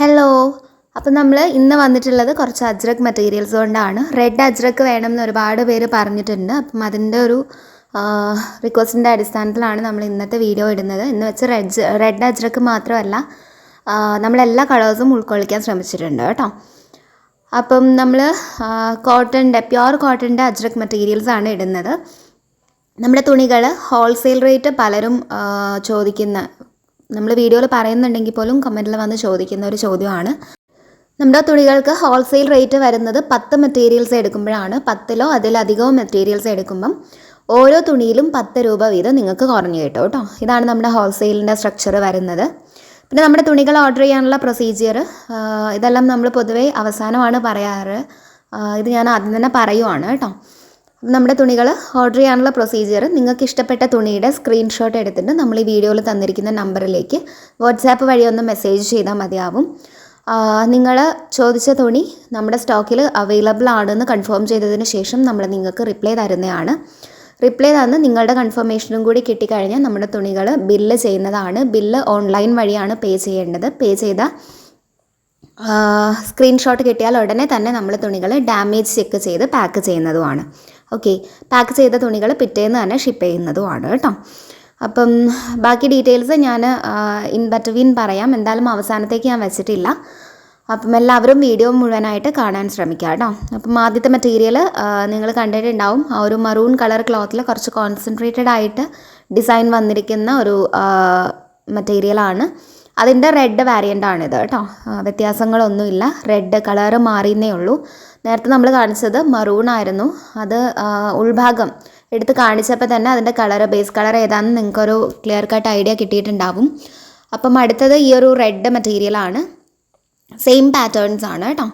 Hello അപ്പം നമ്മൾ ഇന്ന് വന്നിട്ടുള്ളത് കുറച്ച് അജ്രക് മെറ്റീരിയൽസ് കൊണ്ടാണ്. റെഡ് അജ്രക് വേണം എന്ന് ഒരുപാട് പേര് പറഞ്ഞിട്ടുണ്ട്. അപ്പം അതിന്റെ ഒരു റിക്വസ്റ്റിന്റെ അടിസ്ഥാനത്തിലാണ് നമ്മൾ ഇന്നത്തെ വീഡിയോ ഇടുന്നത്. എന്ന് വെച്ച് റെഡ് റെഡ് അജ്രക് മാത്രമല്ല നമ്മളെല്ലാ കളേഴ്സും ഉൾക്കൊള്ളിക്കാൻ ശ്രമിച്ചിട്ടുണ്ട് കേട്ടോ. അപ്പം നമ്മൾ കോട്ടന്റെ പ്യുവർ കോട്ടന്റെ അജ്രക് മെറ്റീരിയൽസ് ആണ് ഇടുന്നത്. നമ്മുടെ തുണികൾ ഹോൾസെയിൽ റേറ്റ് പലരും ചോദിക്കുന്ന നമ്മൾ വീഡിയോയിൽ പറയുന്നുണ്ടെങ്കിൽ പോലും കമന്റിൽ വന്ന് ചോദിക്കുന്ന ഒരു ചോദ്യമാണ്. നമ്മുടെ തുണികൾക്ക് ഹോൾസെയിൽ റേറ്റ് വരുന്നത് പത്ത് മെറ്റീരിയൽസ് എടുക്കുമ്പോഴാണ്. പത്തിലോ അതിലധികമോ മെറ്റീരിയൽസ് എടുക്കുമ്പം ഓരോ തുണിയിലും പത്ത് രൂപ വീതം നിങ്ങൾക്ക് കുറഞ്ഞു കിട്ടും കേട്ടോ. ഇതാണ് നമ്മുടെ ഹോൾസെയിലിന്റെ സ്ട്രക്ചർ വരുന്നത്. പിന്നെ നമ്മുടെ തുണികൾ ഓർഡർ ചെയ്യാനുള്ള പ്രൊസീജിയർ ഇതെല്ലാം നമ്മൾ പൊതുവേ അവസാനമാണ് പറയാറ്. ഇത് ഞാൻ ആദ്യം തന്നെ പറയുവാണ് കേട്ടോ. നമ്മുടെ തുണികൾ ഓർഡർ ചെയ്യാനുള്ള പ്രൊസീജിയർ നിങ്ങൾക്ക് ഇഷ്ടപ്പെട്ട തുണിയുടെ സ്ക്രീൻഷോട്ട് എടുത്തിട്ട് നമ്മൾ ഈ വീഡിയോയിൽ തന്നിരിക്കുന്ന നമ്പറിലേക്ക് വാട്സാപ്പ് വഴി ഒന്ന് മെസ്സേജ് ചെയ്താൽ മതിയാവും. നിങ്ങൾ ചോദിച്ച തുണി നമ്മുടെ സ്റ്റോക്കിൽ അവൈലബിൾ ആണെന്ന് കൺഫേം ചെയ്തതിന് ശേഷം നമ്മൾ നിങ്ങൾക്ക് റിപ്ലൈ തരുന്നതാണ്. റിപ്ലൈ തന്ന് നിങ്ങളുടെ കൺഫർമേഷനും കൂടി കിട്ടിക്കഴിഞ്ഞാൽ നമ്മുടെ തുണികൾ ബില്ല് ചെയ്യുന്നതാണ്. ബില്ല് ഓൺലൈൻ വഴിയാണ് പേ ചെയ്യേണ്ടത്. പേ ചെയ്ത സ്ക്രീൻഷോട്ട് കിട്ടിയാൽ ഉടനെ തന്നെ നമ്മൾ തുണികൾ ഡാമേജ് ചെക്ക് ചെയ്ത് പാക്ക് ചെയ്യുന്നതുമാണ്. ഓക്കെ പാക്ക് ചെയ്ത തുണികൾ പിറ്റേന്ന് തന്നെ ഷിപ്പ് ചെയ്യുന്നതുമാണ് കേട്ടോ. അപ്പം ബാക്കി ഡീറ്റെയിൽസ് ഞാൻ ഇൻ ബറ്റ്വീൻ പറയാം. എന്തായാലും അവസാനത്തേക്ക് ഞാൻ വെച്ചിട്ടില്ല. അപ്പം എല്ലാവരും വീഡിയോ മുഴുവനായിട്ട് കാണാൻ ശ്രമിക്കുക കേട്ടോ. അപ്പം ആദ്യത്തെ മെറ്റീരിയൽ നിങ്ങൾ കണ്ടിട്ടുണ്ടാവും. ആ ഒരു മറൂൺ കളർ ക്ലോത്തിൽ കുറച്ച് കോൺസെൻട്രേറ്റഡ് ആയിട്ട് ഡിസൈൻ വന്നിരിക്കുന്ന ഒരു മെറ്റീരിയലാണ് അതിന്റെ റെഡ് വാരിയന്റാണിത് കേട്ടോ. വ്യത്യാസങ്ങളൊന്നുമില്ല. റെഡ് കളർ മാറിയെന്നേ ഉള്ളൂ. നേരത്തെ നമ്മൾ കാണിച്ചത് മറൂൺ ആയിരുന്നു. അത് ഉൾഭാഗം എടുത്ത് കാണിച്ചപ്പോൾ തന്നെ അതിന്റെ കളർ ബേസ് കളർ ഏതാണെന്ന് നിങ്ങൾക്കൊരു ക്ലിയർ കട്ട് ഐഡിയ കിട്ടിയിട്ടുണ്ടാവും. അപ്പം അടുത്തത് ഈ ഒരു റെഡ് മെറ്റീരിയലാണ് സെയിം പാറ്റേൺസ് ആണ് കേട്ടോ.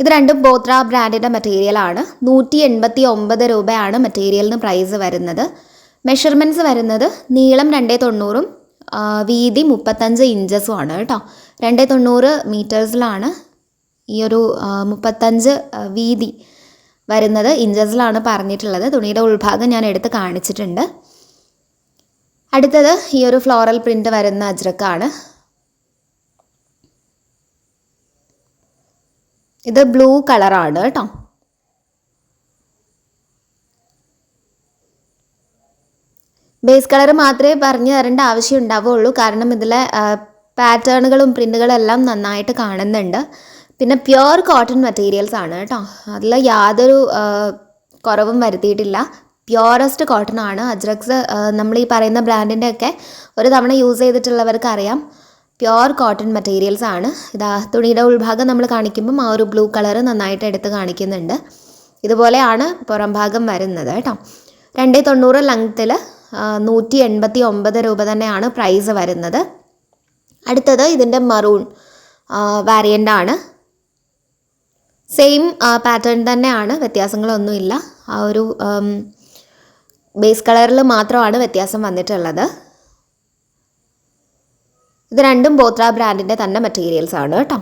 ഇത് രണ്ടും ബോത്ര ബ്രാൻഡിന്റെ മെറ്റീരിയലാണ് നൂറ്റി എൺപത്തി ഒമ്പത് രൂപയാണ് മെറ്റീരിയലിന് പ്രൈസ് വരുന്നത്. മെഷർമെന്റ്സ് വരുന്നത് നീളം രണ്ടേ തൊണ്ണൂറും വീതി മുപ്പത്തഞ്ച് ഇഞ്ചസും ആണ് കേട്ടോ. രണ്ടേ തൊണ്ണൂറ് മീറ്റേഴ്സിലാണ് ഈ ഒരു മുപ്പത്തഞ്ച് വീതി വരുന്നത് ഇഞ്ചസിലാണ് പറഞ്ഞിട്ടുള്ളത്. തുണിയുടെ ഉൾഭാഗം ഞാൻ എടുത്ത് കാണിച്ചിട്ടുണ്ട്. അടുത്തത് ഈ ഒരു ഫ്ലോറൽ പ്രിന്റ് വരുന്ന അജ്രക്കാണ്. ഇത് ബ്ലൂ കളറാണ് കേട്ടോ. ബേസ് കളർ മാത്രമേ പറഞ്ഞു തരേണ്ട ആവശ്യം ഉണ്ടാവുള്ളൂ കാരണം ഇതിലെ പാറ്റേണുകളും പ്രിന്റുകളും എല്ലാം നന്നായിട്ട് കാണുന്നുണ്ട്. പിന്നെ പ്യുവർ കോട്ടൺ മെറ്റീരിയൽസ് ആണ് കേട്ടോ. അതിൽ യാതൊരു കുറവും വരുത്തിയിട്ടില്ല. പ്യുവറസ്റ്റ് കോട്ടൺ ആണ്. അജ്രക്സ് നമ്മൾ ഈ പറയുന്ന ബ്രാൻഡിന്റെ ഒക്കെ ഒരു തവണ യൂസ് ചെയ്തിട്ടുള്ളവർക്ക് അറിയാം. പ്യുവർ കോട്ടൺ മെറ്റീരിയൽസ് ആണ്. ഇതാ തുണിയുടെ ഉൾഭാഗം നമ്മൾ കാണിക്കുമ്പം ആ ഒരു ബ്ലൂ കളർ നന്നായിട്ട് എടുത്ത് കാണിക്കുന്നുണ്ട്. ഇതുപോലെയാണ് പുറം ഭാഗം വരുന്നത് കേട്ടോ. രണ്ടേ തൊണ്ണൂറ് ലെങ്ത്തിൽ നൂറ്റി എൺപത്തി ഒമ്പത് രൂപ തന്നെയാണ് പ്രൈസ് വരുന്നത്. അടുത്തത് ഇതിന്റെ മറൂൺ വാരിയന്റ് ആണ്. സെയിം പാറ്റേൺ തന്നെയാണ്. വ്യത്യാസങ്ങളൊന്നുമില്ല. ആ ഒരു ബേസ് കളറിൽ മാത്രമാണ് വ്യത്യാസം വന്നിട്ടുള്ളത്. ഇത് രണ്ടും ബോത്ര ബ്രാൻഡിന്റെ തന്നെ മെറ്റീരിയൽസ് ആണ് കേട്ടോ.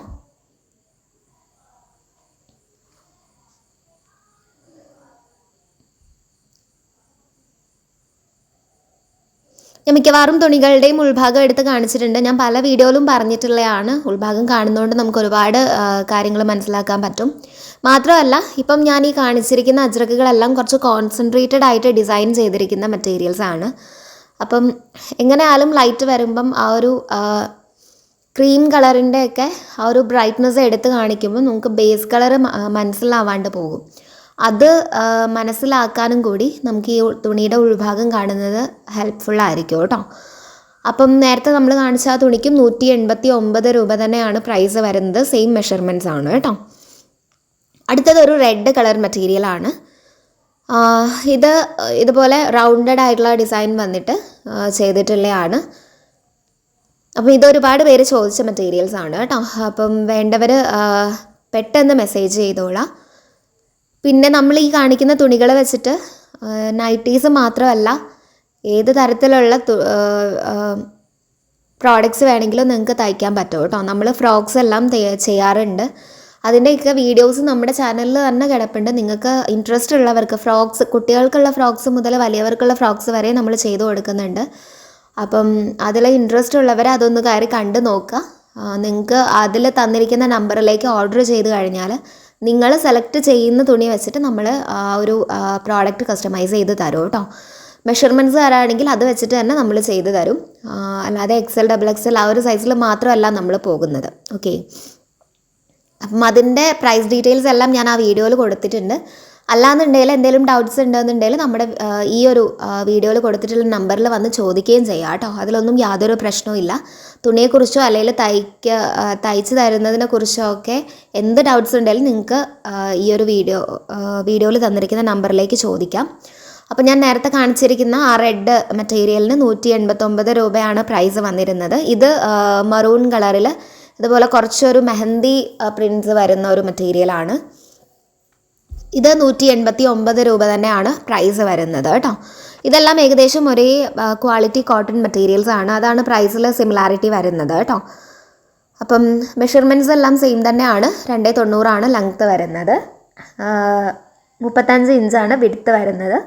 ഞാൻ മിക്കവാറും തുണികളുടെയും ഉൾഭാഗം എടുത്ത് കാണിച്ചിട്ടുണ്ട്. ഞാൻ പല വീഡിയോയിലും പറഞ്ഞിട്ടുള്ളതാണ് ഉൾഭാഗം കാണുന്നതുകൊണ്ട് നമുക്ക് ഒരുപാട് കാര്യങ്ങൾ മനസ്സിലാക്കാൻ പറ്റും. മാത്രമല്ല ഇപ്പം ഞാൻ ഈ കാണിച്ചിരിക്കുന്ന അജ്രക്കുകളെല്ലാം കുറച്ച് കോൺസെൻട്രേറ്റഡ് ആയിട്ട് ഡിസൈൻ ചെയ്തിരിക്കുന്ന മെറ്റീരിയൽസ് ആണ്. അപ്പം എങ്ങനെയാലും ലൈറ്റ് വരുമ്പം ആ ഒരു ക്രീം കളറിന്റെ ഒക്കെ ആ ഒരു ബ്രൈറ്റ്നസ് എടുത്ത് കാണിക്കുമ്പോൾ നമുക്ക് ബേസ് കളർ മനസ്സിലാവാണ്ട് പോകും. അത് മനസ്സിലാക്കാനും കൂടി നമുക്ക് ഈ തുണിയുടെ ഉൾഭാഗം കാണുന്നത് ഹെൽപ്ഫുൾ ആയിരിക്കും കേട്ടോ. അപ്പം നേരത്തെ നമ്മൾ കാണിച്ച ആ തുണിക്കും നൂറ്റി എൺപത്തി ഒമ്പത് രൂപ തന്നെയാണ് പ്രൈസ് വരുന്നത്. സെയിം മെഷർമെന്റ്സ് ആണ് കേട്ടോ. അടുത്തത് ഒരു റെഡ് കളർ മെറ്റീരിയലാണ് ഇത് ഇതുപോലെ റൗണ്ടഡ് ആയിട്ടുള്ള ഡിസൈൻ വന്നിട്ട് ചെയ്തിട്ടുള്ളതാണ് അപ്പം ഇത് ഒരുപാട് പേര് ചോദിച്ച മെറ്റീരിയൽസ് ആണ് കേട്ടോ. അപ്പം വേണ്ടവർ പെട്ടെന്ന് മെസ്സേജ് ചെയ്തോളാം. പിന്നെ നമ്മൾ ഈ കാണിക്കുന്ന തുണികൾ വെച്ചിട്ട് നൈറ്റീസ് മാത്രമല്ല ഏത് തരത്തിലുള്ള പ്രോഡക്റ്റ്സ് വേണമെങ്കിലും നിങ്ങൾക്ക് തയ്ക്കാൻ പറ്റും കേട്ടോ. നമ്മൾ ഫ്രോക്സ് എല്ലാം ചെയ്യാറുണ്ട്. അതിന്റെയൊക്കെ വീഡിയോസ് നമ്മുടെ ചാനലിൽ തന്നെ കിടപ്പുണ്ട്. നിങ്ങൾക്ക് ഇൻട്രസ്റ്റ് ഉള്ളവർക്ക് ഫ്രോക്സ് കുട്ടികൾക്കുള്ള ഫ്രോക്സ് മുതൽ വലിയവർക്കുള്ള ഫ്രോക്സ് വരെ നമ്മൾ ചെയ്തു കൊടുക്കുന്നുണ്ട്. അപ്പം അതിൽ ഇൻട്രസ്റ്റ് ഉള്ളവർ അതൊന്ന് കയറി കണ്ട് നോക്കുക. നിങ്ങൾക്ക് അതിൽ തന്നിരിക്കുന്ന നമ്പറിലേക്ക് ഓർഡർ ചെയ്ത് കഴിഞ്ഞാൽ നിങ്ങൾ സെലക്ട് ചെയ്യുന്ന തുണി വെച്ചിട്ട് നമ്മൾ ഒരു പ്രോഡക്റ്റ് കസ്റ്റമൈസ് ചെയ്ത് തരും കേട്ടോ. മെഷർമെന്റ്സ് തരാണെങ്കിൽ അത് വെച്ചിട്ട് തന്നെ നമ്മൾ ചെയ്ത് തരും. അല്ലാതെ എക്സൽ ഡബിൾ എക്സൽ ആ ഒരു സൈസിൽ മാത്രമല്ല നമ്മൾ പോകുന്നത്. ഓക്കെ അപ്പം അതിന്റെ പ്രൈസ് ഡീറ്റെയിൽസ് എല്ലാം ഞാൻ ആ വീഡിയോയിൽ കൊടുത്തിട്ടുണ്ട്. അല്ലാന്നുണ്ടെങ്കിൽ എന്തെങ്കിലും ഡൗട്ട്സ് ഉണ്ടെന്നുണ്ടെങ്കിൽ നമ്മുടെ ഈ ഒരു വീഡിയോയിൽ കൊടുത്തിട്ടുള്ള നമ്പറിൽ വന്ന് ചോദിക്കുകയും ചെയ്യാം കേട്ടോ. അതിലൊന്നും യാതൊരു പ്രശ്നവും തുണിയെക്കുറിച്ചോ അല്ലെങ്കിൽ തയ്ക്ക തയ്ച്ച് തരുന്നതിനെ കുറിച്ചോ ഒക്കെ എന്ത് ഡൗട്ട്സ് ഉണ്ടെങ്കിലും നിങ്ങൾക്ക് ഈ ഒരു വീഡിയോ വീഡിയോയിൽ തന്നിരിക്കുന്ന നമ്പറിലേക്ക് ചോദിക്കാം. അപ്പോൾ ഞാൻ നേരത്തെ കാണിച്ചിരിക്കുന്ന ആ റെഡ് മെറ്റീരിയലിന് നൂറ്റി എൺപത്തൊമ്പത് രൂപയാണ് പ്രൈസ് വന്നിരുന്നത്. ഇത് മറൂൺ കളറിൽ ഇതുപോലെ കുറച്ചൊരു മെഹന്തി പ്രിൻസ് വരുന്ന ഒരു മെറ്റീരിയലാണ് ഇത് നൂറ്റി എൺപത്തി ഒമ്പത് രൂപ തന്നെയാണ് പ്രൈസ് വരുന്നത് കേട്ടോ. ഇതെല്ലാം ഏകദേശം ഒരേ ക്വാളിറ്റി കോട്ടൺ മെറ്റീരിയൽസ് ആണ്. അതാണ് പ്രൈസിൽ സിമിലാരിറ്റി വരുന്നത് കേട്ടോ. അപ്പം മെഷർമെന്റ്സ് എല്ലാം സെയിം തന്നെയാണ്. രണ്ടേ തൊണ്ണൂറാണ് ലെങ്ത്ത് വരുന്നത്. മുപ്പത്തഞ്ച് ഇഞ്ചാണ് വിടുത്ത് വരുന്നത്.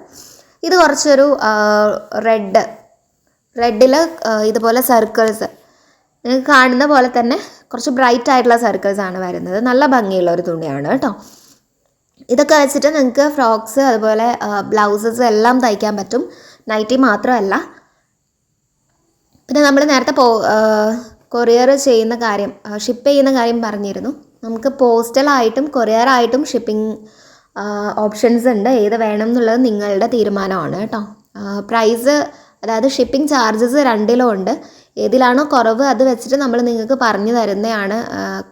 ഇത് കുറച്ചൊരു റെഡ് റെഡിൽ ഇതുപോലെ സർക്കിൾസ് കാണുന്ന പോലെ തന്നെ കുറച്ച് ബ്രൈറ്റ് ആയിട്ടുള്ള സർക്കിൾസ് ആണ് വരുന്നത്. നല്ല ഭംഗിയുള്ള ഒരു തുണിയാണ് കേട്ടോ. ഇതൊക്കെ വെച്ചിട്ട് നിങ്ങൾക്ക് ഫ്രോക്സ് അതുപോലെ ബ്ലൗസസ് എല്ലാം തയ്ക്കാൻ പറ്റും. നൈറ്റി മാത്രമല്ല. പിന്നെ നമ്മൾ നേരത്തെ പോ കൊറിയർ ചെയ്യുന്ന കാര്യം ഷിപ്പ് ചെയ്യുന്ന കാര്യം പറഞ്ഞിരുന്നു. നമുക്ക് പോസ്റ്റലായിട്ടും കൊറിയറായിട്ടും ഷിപ്പിംഗ് ഓപ്ഷൻസ് ഉണ്ട്. ഏത് വേണം എന്നുള്ളത് നിങ്ങളുടെ തീരുമാനമാണ് കേട്ടോ. പ്രൈസ് അതായത് ഷിപ്പിംഗ് ചാർജസ് രണ്ടിലും ഉണ്ട്. ഏതിലാണോ കുറവ് അത് വെച്ചിട്ട് നമ്മൾ നിങ്ങൾക്ക് പറഞ്ഞു തരുന്നതാണ്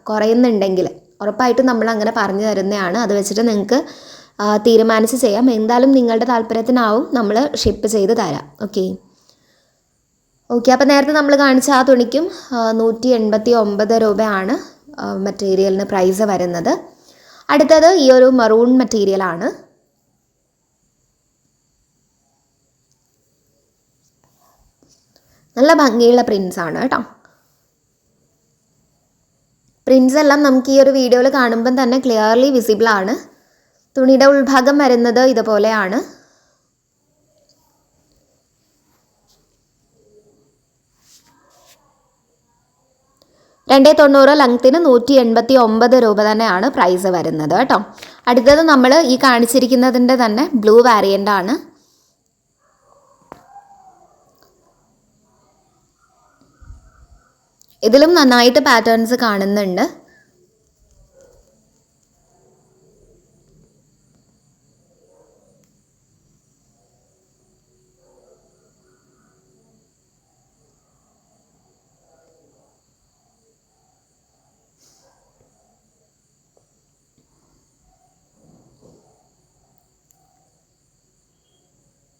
കുറയുന്നുണ്ടെങ്കിൽ ഉറപ്പായിട്ടും നമ്മൾ അങ്ങനെ പറഞ്ഞു തരുന്നതാണ്. അത് വെച്ചിട്ട് നിങ്ങൾക്ക് തീരുമാനിച്ച് ചെയ്യാം. എന്തായാലും നിങ്ങളുടെ താല്പര്യത്തിനാവും നമ്മൾ ഷിപ്പ് ചെയ്ത് തരാം. ഓക്കെ ഓക്കെ അപ്പോൾ നേരത്തെ നമ്മൾ കാണിച്ച ആ തുണിക്കും നൂറ്റി എൺപത്തി ഒമ്പത് രൂപയാണ് മെറ്റീരിയലിന് പ്രൈസ് വരുന്നത്. അടുത്തത് ഈ ഒരു മറൂൺ മെറ്റീരിയലാണ് നല്ല ഭംഗിയുള്ള പ്രിൻസ് ആണ് കേട്ടോ. പ്രിൻസ് എല്ലാം നമുക്ക് ഈ ഒരു വീഡിയോയിൽ കാണുമ്പം തന്നെ ക്ലിയർലി വിസിബിൾ ആണ്. തുണിയുടെ ഉൾഭാഗം വരുന്നത് ഇതുപോലെയാണ്. രണ്ടേ തൊണ്ണൂറ് ലെങ്ത്തിന് നൂറ്റി എൺപത്തി ഒമ്പത് രൂപ തന്നെയാണ് പ്രൈസ് വരുന്നത് കേട്ടോ. അടുത്തത് നമ്മൾ ഈ കാണിച്ചിരിക്കുന്നതിന്റെ തന്നെ ബ്ലൂ വാരിയന്റ് ആണ്. ഇതിലും നന്നായിട്ട് പാറ്റേൺസ് കാണുന്നുണ്ട്.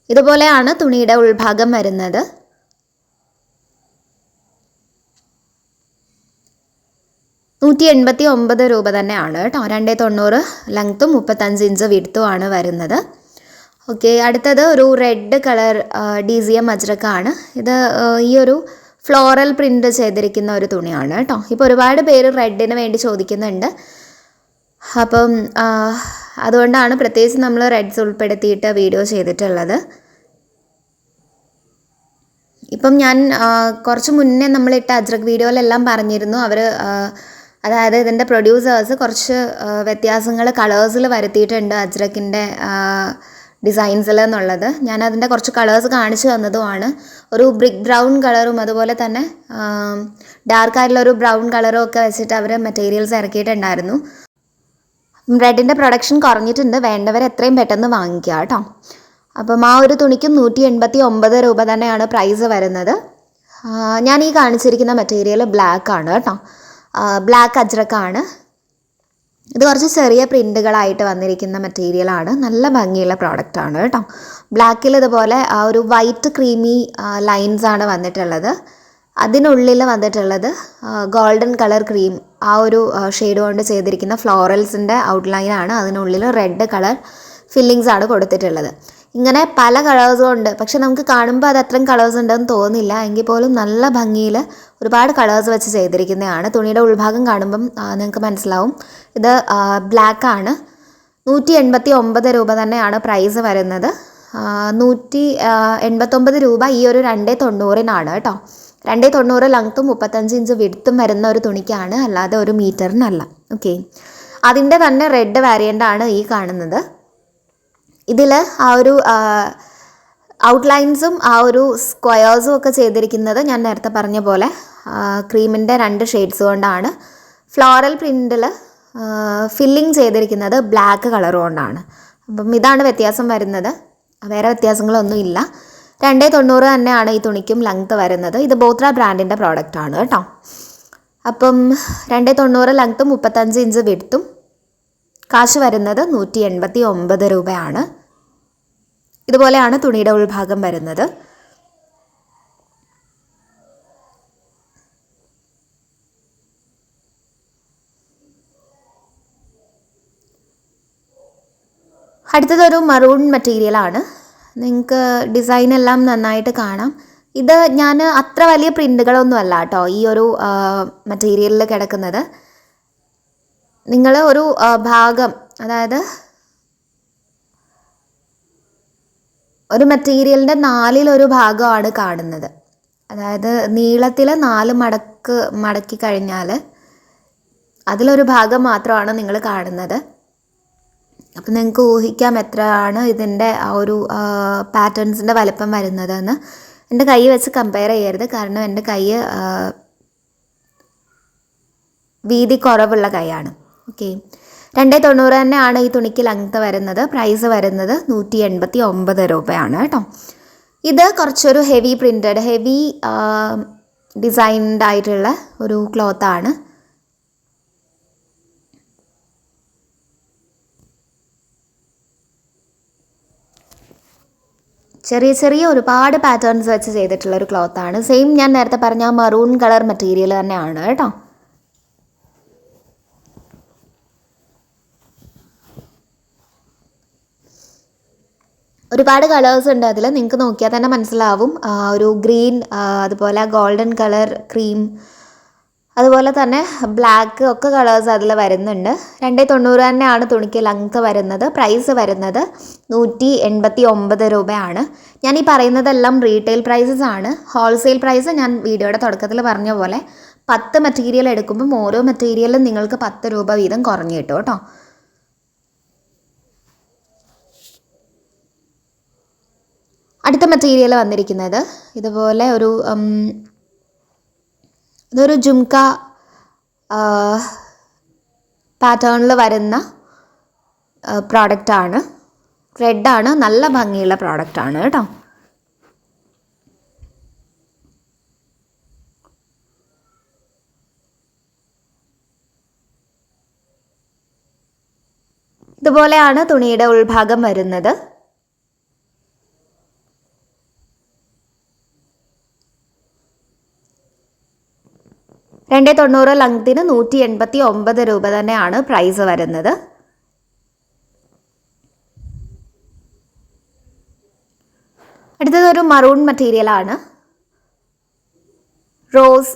ഇതുപോലെയാണ് തുണിയുടെ ഉൾഭാഗം വരുന്നത്. നൂറ്റി എൺപത്തി ഒമ്പത് രൂപ തന്നെയാണ് കേട്ടോ. രണ്ടേ തൊണ്ണൂറ് ലെങ്ത്തും മുപ്പത്തഞ്ച് ഇഞ്ച് വിടുത്തുമാണ് വരുന്നത്. ഓക്കെ അടുത്തത് ഒരു red colour D C M അജ്രക്കാണ്. ഇത് ഈ ഒരു ഫ്ലോറൽ പ്രിന്റ് ചെയ്തിരിക്കുന്ന ഒരു തുണിയാണ് കേട്ടോ. ഇപ്പോൾ ഒരുപാട് പേര് റെഡിന് വേണ്ടി ചോദിക്കുന്നുണ്ട്. അപ്പം അതുകൊണ്ടാണ് പ്രത്യേകിച്ച് നമ്മൾ റെഡ്സ് ഉൾപ്പെടുത്തിയിട്ട് വീഡിയോ ചെയ്തിട്ടുള്ളത്. ഇപ്പം ഞാൻ കുറച്ച് മുന്നേ നമ്മളിട്ട അജ്രക് വീഡിയോയിലെല്ലാം പറഞ്ഞിരുന്നു. അവർ അതായത് ഇതിന്റെ പ്രൊഡ്യൂസേഴ്സ് കുറച്ച് വ്യത്യാസങ്ങൾ കളേഴ്സിൽ വരുത്തിയിട്ടുണ്ട് അജ്രക്കിന്റെ ഡിസൈൻസിൽ എന്നുള്ളത്. ഞാൻ അതിന്റെ കുറച്ച് കളേഴ്സ് കാണിച്ചു തന്നതുമാണ്. ഒരു ബ്രിക്ക് ബ്രൗൺ കളറും അതുപോലെ തന്നെ ഡാർക്ക് ഒരു ബ്രൗൺ കളറും ഒക്കെ വെച്ചിട്ട് അവർ മെറ്റീരിയൽസ് ഇറക്കിയിട്ടുണ്ടായിരുന്നു. റെഡിന്റെ പ്രൊഡക്ഷൻ കുറഞ്ഞിട്ടുണ്ട്. വേണ്ടവർ എത്രയും പെട്ടെന്ന് വാങ്ങിക്കുക കേട്ടോ. അപ്പം ആ ഒരു തുണിക്ക് നൂറ്റി എൺപത്തി ഒമ്പത് രൂപ തന്നെയാണ് പ്രൈസ് വരുന്നത്. ഞാൻ ഈ കാണിച്ചിരിക്കുന്ന മെറ്റീരിയൽ ബ്ലാക്ക് ആണ് കേട്ടോ. ബ്ലാക്ക് അജ്രക്കാണ് ഇത് കുറച്ച് ചെറിയ പ്രിന്റുകളായിട്ട് വന്നിരിക്കുന്ന മെറ്റീരിയലാണ് നല്ല ഭംഗിയുള്ള പ്രോഡക്റ്റ് ആണ് കേട്ടോ. ബ്ലാക്കിൽ ഇതുപോലെ ആ ഒരു വൈറ്റ് ക്രീമി ലൈൻസ് ആണ് വന്നിട്ടുള്ളത്. അതിനുള്ളിൽ വന്നിട്ടുള്ളത് ഗോൾഡൻ കളർ ക്രീം ആ ഒരു ഷെയ്ഡ് കൊണ്ട് ചെയ്തിരിക്കുന്ന ഫ്ലോറൽസിന്റെ ഔട്ട്ലൈനാണ് അതിനുള്ളിൽ റെഡ് കളർ ഫില്ലിങ്സ് ആണ് കൊടുത്തിട്ടുള്ളത്. ഇങ്ങനെ പല കളേഴ്സും ഉണ്ട്. പക്ഷെ നമുക്ക് കാണുമ്പോൾ അത് അത്രയും കളേഴ്സ് ഉണ്ടെന്ന് തോന്നില്ല. എങ്കിൽ പോലും നല്ല ഭംഗിയിൽ ഒരുപാട് കളേഴ്സ് വെച്ച് ചെയ്തിരിക്കുന്നതാണ്. തുണിയുടെ ഉൾഭാഗം കാണുമ്പം നിങ്ങൾക്ക് മനസ്സിലാവും. ഇത് ബ്ലാക്ക് ആണ്. നൂറ്റി എൺപത്തി ഒമ്പത് രൂപ തന്നെയാണ് പ്രൈസ് വരുന്നത്. നൂറ്റി എൺപത്തൊമ്പത് രൂപ ഈ ഒരു രണ്ടേ തൊണ്ണൂറിനാണ് കേട്ടോ. രണ്ടേ തൊണ്ണൂറ് ലെങ്ത്തും മുപ്പത്തഞ്ച് ഇഞ്ച് വിടുത്തും വരുന്ന ഒരു തുണിക്കാണ്. അല്ലാതെ ഒരു മീറ്ററിനല്ല ഓക്കെ അതിന്റെ തന്നെ റെഡ് വേരിയന്റ് ആണ് ഈ കാണുന്നത്. ഇതിൽ ആ ഒരു ഔട്ട്ലൈൻസും ആ ഒരു സ്ക്വയേഴ്സും ഒക്കെ ചെയ്തിരിക്കുന്നത് ഞാൻ നേരത്തെ പറഞ്ഞ പോലെ ക്രീമിന്റെ രണ്ട് ഷെയ്ഡ്സ് കൊണ്ടാണ്. ഫ്ലോറൽ പ്രിന്റിൽ ഫില്ലിങ് ചെയ്തിരിക്കുന്നത് ബ്ലാക്ക് കളർ കൊണ്ടാണ്. അപ്പം ഇതാണ് വ്യത്യാസം വരുന്നത്. വേറെ വ്യത്യാസങ്ങളൊന്നും ഇല്ല. രണ്ടേ തൊണ്ണൂറ് തന്നെയാണ് ഈ തുണിക്കും ലെങ്ത്ത് വരുന്നത്. ഇത് ബോത്ര ബ്രാൻഡിന്റെ പ്രോഡക്റ്റ് ആണ് കേട്ടോ. അപ്പം രണ്ടേ തൊണ്ണൂറ് ലെങ്ത്തും മുപ്പത്തഞ്ച് ഇഞ്ച് വിടുത്തും കാശ് വരുന്നത് നൂറ്റി എൺപത്തി ഒമ്പത് രൂപയാണ്. ഇതുപോലെയാണ് തുണിയുടെ ഉൾഭാഗം വരുന്നത്. അടുത്തതൊരു മറൂൺ മെറ്റീരിയലാണ് നിങ്ങൾക്ക് ഡിസൈൻ എല്ലാം നന്നായിട്ട് കാണാം. ഇത് ഞാൻ അത്ര വലിയ പ്രിന്റുകളൊന്നും അല്ല കേട്ടോ ഈ ഒരു മെറ്റീരിയലിൽ കിടക്കുന്നത്. നിങ്ങൾ ഒരു ഭാഗം അതായത് ഒരു മെറ്റീരിയലിന്റെ ഒരു ഭാഗമാണ് കാണുന്നത്. അതായത് നീളത്തിൽ നാല് മടക്ക് മടക്കി കഴിഞ്ഞാൽ അതിലൊരു ഭാഗം മാത്രമാണ് നിങ്ങൾ കാണുന്നത്. അപ്പം നിങ്ങൾക്ക് ഊഹിക്കാം എത്രയാണ് ഇതിന്റെ ആ ഒരു പാറ്റേൺസിന്റെ വലുപ്പം വരുന്നതെന്ന്. എന്റെ കൈ വെച്ച് കമ്പയർ ചെയ്യരുത്. കാരണം എന്റെ കൈ വീതി കുറവുള്ള കൈയാണ്. ഓക്കെ രണ്ടേ തൊണ്ണൂറ് തന്നെയാണ് ഈ തുണിക്ക് ലെങ്ത്ത് വരുന്നത്. പ്രൈസ് വരുന്നത് നൂറ്റി എൺപത്തി ഒമ്പത് രൂപയാണ് കേട്ടോ. ഇത് കുറച്ചൊരു ഹെവി പ്രിന്റഡ് ഹെവി ഡിസൈൻഡ് ആയിട്ടുള്ള ഒരു ക്ലോത്താണ് ചെറിയ ചെറിയ ഒരുപാട് പാറ്റേൺസ് വെച്ച് ചെയ്തിട്ടുള്ള ഒരു ക്ലോത്താണ് സെയിം ഞാൻ നേരത്തെ പറഞ്ഞ മറൂൺ കളർ മെറ്റീരിയൽ തന്നെയാണ് കേട്ടോ. ഒരുപാട് കളേഴ്സ് ഉണ്ട്. അതിൽ നിങ്ങൾക്ക് നോക്കിയാൽ തന്നെ മനസ്സിലാവും. ഒരു ഗ്രീൻ അതുപോലെ ഗോൾഡൻ കളർ ക്രീം അതുപോലെ തന്നെ ബ്ലാക്ക് ഒക്കെ കളേഴ്സ് അതിൽ വരുന്നുണ്ട്. രണ്ടേ തൊണ്ണൂറ് തന്നെയാണ് തുണിക്ക് ലെങ്ത്ത് വരുന്നത്. പ്രൈസ് വരുന്നത് നൂറ്റി എൺപത്തി ഒമ്പത് രൂപയാണ്. ഞാൻ ഈ പറയുന്നതെല്ലാം റീറ്റെയിൽ പ്രൈസസ് ആണ്. ഹോൾസെയിൽ പ്രൈസ് ഞാൻ വീഡിയോയുടെ തുടക്കത്തിൽ പറഞ്ഞ പോലെ പത്ത് മെറ്റീരിയൽ എടുക്കുമ്പം ഓരോ മെറ്റീരിയലും നിങ്ങൾക്ക് പത്ത് രൂപ വീതം കുറഞ്ഞു കിട്ടും കേട്ടോ. അടുത്ത മെറ്റീരിയൽ വന്നിരിക്കുന്നത്. ഇതുപോലെ ഒരു ഇതൊരു ജുംക പാറ്റേണിൽ വരുന്ന പ്രോഡക്റ്റാണ് റെഡാണ് നല്ല ഭംഗിയുള്ള പ്രോഡക്റ്റാണ് കേട്ടോ. ഇതുപോലെയാണ് തുണിയുടെ ഉൾഭാഗം വരുന്നത്. രണ്ടേ തൊണ്ണൂറ് ലങ്തിന് നൂറ്റി എൺപത്തി ഒമ്പത് രൂപ തന്നെയാണ് പ്രൈസ് വരുന്നത്. അടുത്തതൊരു മറൂൺ മെറ്റീരിയലാണ് റോസ്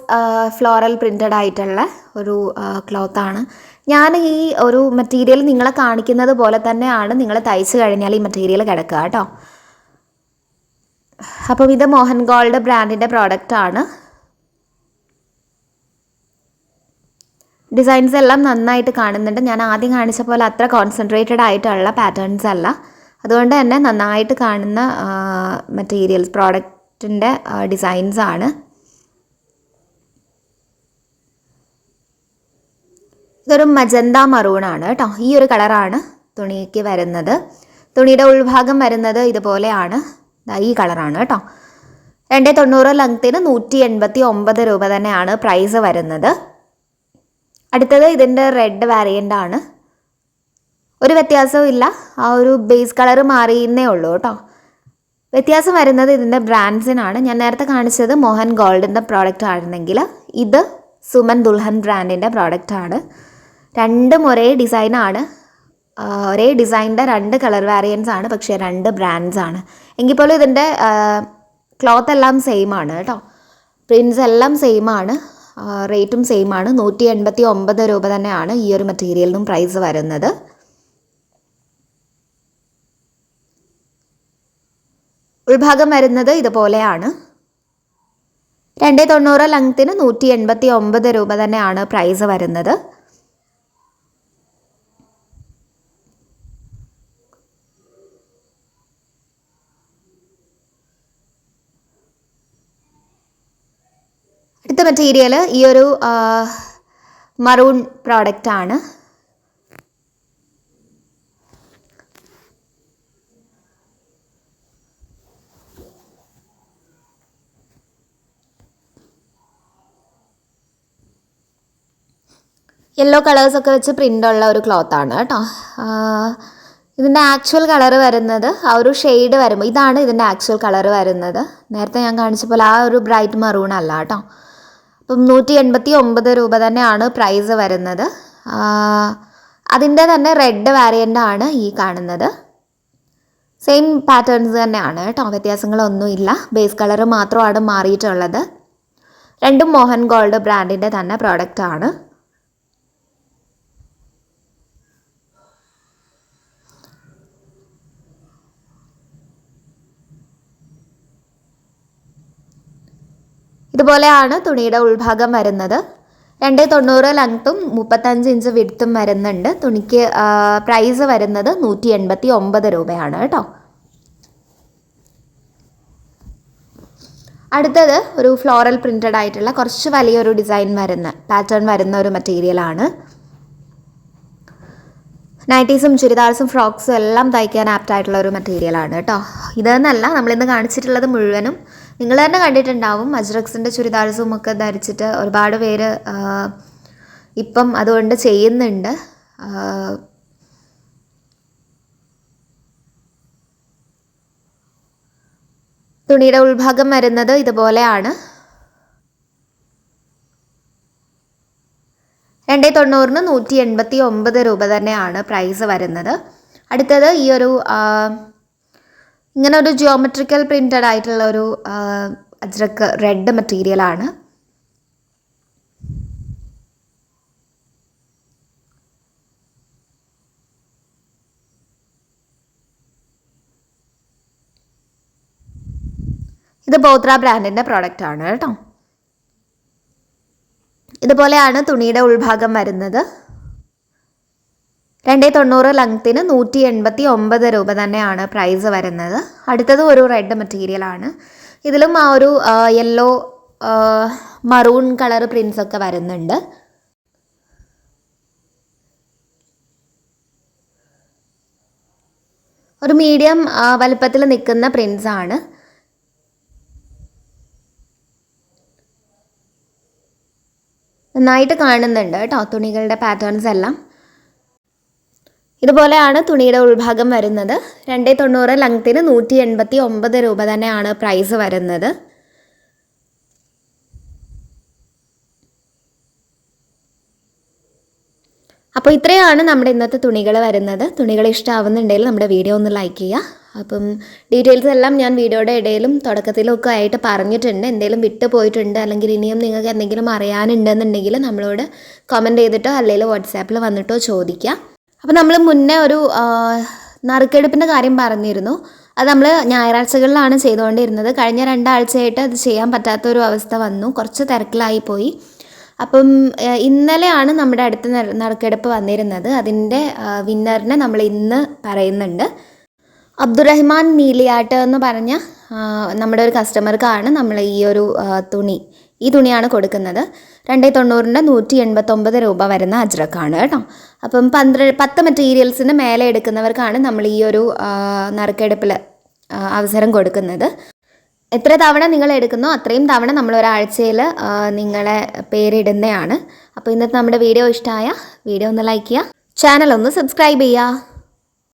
ഫ്ലോറൽ പ്രിന്റഡ് ആയിട്ടുള്ള ഒരു ക്ലോത്ത് ആണ്. ഞാൻ ഈ ഒരു മെറ്റീരിയൽ നിങ്ങളെ കാണിക്കുന്നത് പോലെ തന്നെയാണ് നിങ്ങൾ തയ്ച്ചു കഴിഞ്ഞാൽ ഈ മെറ്റീരിയൽ കിടക്കുക കേട്ടോ. അപ്പം ഇത് മോഹൻ ഗോൾഡ് ബ്രാൻഡിന്റെ പ്രോഡക്റ്റ് ആണ്. ഡിസൈൻസ് എല്ലാം നന്നായിട്ട് കാണുന്നുണ്ട്. ഞാൻ ആദ്യം കാണിച്ച പോലെ അത്ര കോൺസെൻട്രേറ്റഡ് ആയിട്ടുള്ള പാറ്റേൺസ് അല്ല. അതുകൊണ്ട് തന്നെ നന്നായിട്ട് കാണുന്ന മെറ്റീരിയൽസ് പ്രോഡക്റ്റിന്റെ ഡിസൈൻസ് ആണ്. ഇതൊരു മജന്ത മറൂൺ ആണ് കേട്ടോ. ഈ ഒരു കളറാണ് തുണിക്ക് വരുന്നത്. തുണിയുടെ ഉൾഭാഗം വരുന്നത് ഇതുപോലെയാണ്. ഈ കളറാണ് കേട്ടോ. രണ്ടേ തൊണ്ണൂറ് ലങ്ത്തിന് നൂറ്റി എൺപത്തി ഒമ്പത് രൂപ തന്നെയാണ് പ്രൈസ് വരുന്നത്. അടുത്തത് ഇതിന്റെ റെഡ് വാരിയന്റ് ആണ്. ഒരു വ്യത്യാസവും ഇല്ല. ആ ഒരു ബേസ് കളർ മാറിയെന്നേ ഉള്ളൂ കേട്ടോ. വ്യത്യാസം വരുന്നത് ഇതിന്റെ ബ്രാൻഡ്സിനാണ് ഞാൻ നേരത്തെ കാണിച്ചത് മോഹൻ ഗോൾഡിന്റെ പ്രോഡക്റ്റ് ആയിരുന്നെങ്കിൽ ഇത് സുമൻ ദുൽഹൻ ബ്രാൻഡിന്റെ പ്രോഡക്റ്റ് ആണ്. രണ്ടും ഒരേ ഡിസൈനാണ് ഒരേ ഡിസൈനിന്റെ രണ്ട് കളർ വാരിയൻസ് ആണ് പക്ഷേ രണ്ട് ബ്രാൻഡ്സ് ആണ്. എങ്കിൽ പോലും ഇതിന്റെ ക്ലോത്ത് എല്ലാം സെയിം ആണ് കേട്ടോ. പ്രിൻസ് എല്ലാം സെയിം ആണ്. റേറ്റും സെയിം ആണ്. നൂറ്റി എൺപത്തി ഒമ്പത് രൂപ തന്നെയാണ് ഈ ഒരു മെറ്റീരിയലിനും പ്രൈസ് വരുന്നത്. ഉൾഭാഗം വരുന്നത് ഇതുപോലെയാണ്. രണ്ട് തൊണ്ണൂറ് ലെങ്ത്തിന് നൂറ്റി എൺപത്തി ഒമ്പത് രൂപ തന്നെയാണ് പ്രൈസ് വരുന്നത്. അടുത്ത മെറ്റീരിയൽ ഈ ഒരു മറൂൺ പ്രോഡക്റ്റ് ആണ്. യെല്ലോ കളേഴ്സൊക്കെ വെച്ച് പ്രിന്റ് ഉള്ള ഒരു ക്ലോത്ത് ആണ് കേട്ടോ. ഇതിന്റെ ആക്ച്വൽ കളർ വരുന്നത് ആ ഒരു ഷെയ്ഡ് വരുമ്പോൾ ഇതാണ് ഇതിന്റെ ആക്ച്വൽ കളർ വരുന്നത്. നേരത്തെ ഞാൻ കാണിച്ച പോലെ ആ ഒരു ബ്രൈറ്റ് മറൂൺ അല്ല കേട്ടോ. നൂറ്റി എൺപത്തി ഒമ്പത് രൂപ തന്നെയാണ് പ്രൈസ് വരുന്നത്. അതിന്റെ തന്നെ റെഡ് വാരിയന്റ് ആണ് ഈ കാണുന്നത്. സെയിം പാറ്റേൺസ് തന്നെയാണ് കേട്ടോ വ്യത്യാസങ്ങളൊന്നുമില്ല. ബേസ് കളർ മാത്രമാണ് മാറിയിട്ടുള്ളത്. രണ്ടും മോഹൻ ഗോൾഡ് ബ്രാൻഡിന്റെ തന്നെ പ്രോഡക്റ്റ് ഇതുപോലെയാണ് തുണിയുടെ ഉൾഭാഗം വരുന്നത്. രണ്ട് തൊണ്ണൂറ് ലെങ്ത്തും മുപ്പത്തഞ്ച് ഇഞ്ച് വിടുത്തും വരുന്നുണ്ട്. തുണിക്ക് പ്രൈസ് വരുന്നത് നൂറ്റി എൺപത്തി ഒമ്പത് രൂപയാണ് കേട്ടോ. അടുത്തത് ഒരു ഫ്ലോറൽ പ്രിന്റഡ് ആയിട്ടുള്ള കുറച്ച് വലിയൊരു ഡിസൈൻ വരുന്ന പാറ്റേൺ വരുന്ന ഒരു മെറ്റീരിയലാണ് നൈറ്റീസും ചുരിദാർസും ഫ്രോക്സും എല്ലാം തയ്ക്കാൻ ആപ്റ്റ് ആയിട്ടുള്ള ഒരു മെറ്റീരിയലാണ് കേട്ടോ. ഇതെന്നല്ല നമ്മളിന്ന് കാണിച്ചിട്ടുള്ളത് മുഴുവനും നിങ്ങൾ തന്നെ കണ്ടിട്ടുണ്ടാവും അജ്രക്സിന്റെ ചുരിദാർസും ഒക്കെ ധരിച്ചിട്ട് ഒരുപാട് പേര് ഇപ്പം അതുകൊണ്ട് ചെയ്യുന്നുണ്ട്. തുണിയുടെ ഉൾഭാഗം വരുന്നത് ഇതുപോലെയാണ്. രണ്ടേ തൊണ്ണൂറിന് നൂറ്റി എൺപത്തി ഒമ്പത് രൂപ തന്നെയാണ് പ്രൈസ് വരുന്നത്. അടുത്തത് ഈ ഒരു ഇങ്ങനെ ഒരു ജിയോമെട്രിക്കൽ പ്രിന്റഡ് ആയിട്ടുള്ള ഒരു അജ്രക്ക് റെഡ് മെറ്റീരിയലാണ് ഇത് ബോത്ര ബ്രാൻഡിന്റെ പ്രോഡക്റ്റ് ആണ് കേട്ടോ. ഇതുപോലെയാണ് തുണിയുടെ ഉൾഭാഗം വരുന്നത്. രണ്ട് തൊണ്ണൂറ് ലെങ്ത്തിന് നൂറ്റി എൺപത്തി ഒമ്പത് രൂപ തന്നെയാണ് പ്രൈസ് വരുന്നത്. അടുത്തത് ഒരു റെഡ് മെറ്റീരിയൽ ആണ്. ഇതിലും ആ ഒരു യെല്ലോ മറൂൺ കളർ പ്രിൻസ് ഒക്കെ വരുന്നുണ്ട്. ഒരു മീഡിയം വലുപ്പത്തിൽ നിൽക്കുന്ന പ്രിൻസ് ആണ്. നന്നായിട്ട് കാണുന്നുണ്ട് കേട്ടോ തുണികളുടെ പാറ്റേൺസ് എല്ലാം. ഇതുപോലെയാണ് തുണിയുടെ ഉൾഭാഗം വരുന്നത്. രണ്ട് തൊണ്ണൂറ് ലങ്ത്തിന് നൂറ്റി എൺപത്തി ഒമ്പത് രൂപ തന്നെയാണ് പ്രൈസ് വരുന്നത്. അപ്പോൾ ഇത്രയാണ് നമ്മുടെ ഇന്നത്തെ തുണികൾ വരുന്നത്. തുണികൾ ഇഷ്ടമാവുന്നുണ്ടെങ്കിൽ നമ്മുടെ വീഡിയോ ഒന്ന് ലൈക്ക് ചെയ്യുക. അപ്പം ഡീറ്റെയിൽസ് എല്ലാം ഞാൻ വീഡിയോയുടെ ഇടയിലും തുടക്കത്തിലൊക്കെ ആയിട്ട് പറഞ്ഞിട്ടുണ്ട്. എന്തെങ്കിലും വിട്ടു പോയിട്ടുണ്ട് അല്ലെങ്കിൽ ഇനിയും നിങ്ങൾക്ക് എന്തെങ്കിലും അറിയാനുണ്ടെന്നുണ്ടെങ്കിൽ നമ്മളോട് കമന്റ് ചെയ്തിട്ടോ അല്ലെങ്കിൽ വാട്സാപ്പിൽ വന്നിട്ടോ ചോദിക്കുക. അപ്പോൾ നമ്മൾ മുന്നേ ഒരു നറുക്കെടുപ്പിന്റെ കാര്യം പറഞ്ഞിരുന്നു. അത് നമ്മൾ ഞായറാഴ്ചകളിലാണ് ചെയ്തുകൊണ്ടിരുന്നത്. കഴിഞ്ഞ രണ്ടാഴ്ചയായിട്ട് അത് ചെയ്യാൻ പറ്റാത്ത ഒരു അവസ്ഥ വന്നു. കുറച്ച് തിരക്കിലായി പോയി. അപ്പം ഇന്നലെയാണ് നമ്മുടെ അടുത്ത നറുക്കെടുപ്പ് വന്നിരുന്നത്. അതിന്റെ വിന്നറിനെ നമ്മൾ ഇന്ന് പറയുന്നുണ്ട്. അബ്ദുറഹ്മാൻ നീലിയാട്ട് എന്ന് പറഞ്ഞ നമ്മുടെ ഒരു കസ്റ്റമർക്കാണ് നമ്മൾ ഈ ഒരു തുണി ഈ തുണിയാണ് കൊടുക്കുന്നത്. രണ്ട് തൊണ്ണൂറിന്റെ നൂറ്റി എൺപത്തൊമ്പത് രൂപ വരുന്ന അജ്രക്കാണ് കേട്ടോ. അപ്പം പന്ത്രണ്ട് പത്ത് മെറ്റീരിയൽസിന് മേലെ എടുക്കുന്നവർക്കാണ് നമ്മൾ ഈ ഒരു നറുക്കെടുപ്പിൽ അവസരം കൊടുക്കുന്നത്. എത്ര തവണ നിങ്ങൾ എടുക്കുന്നോ അത്രയും തവണ നമ്മൾ ഒരാഴ്ചയിൽ നിങ്ങളെ പേരിടുന്നതാണ്. അപ്പോൾ ഇന്നത്തെ നമ്മുടെ വീഡിയോ ഇഷ്ടമായ വീഡിയോ ഒന്ന് ലൈക്ക് ചെയ്യുക. ചാനൽ ഒന്ന് സബ്സ്ക്രൈബ് ചെയ്യുക.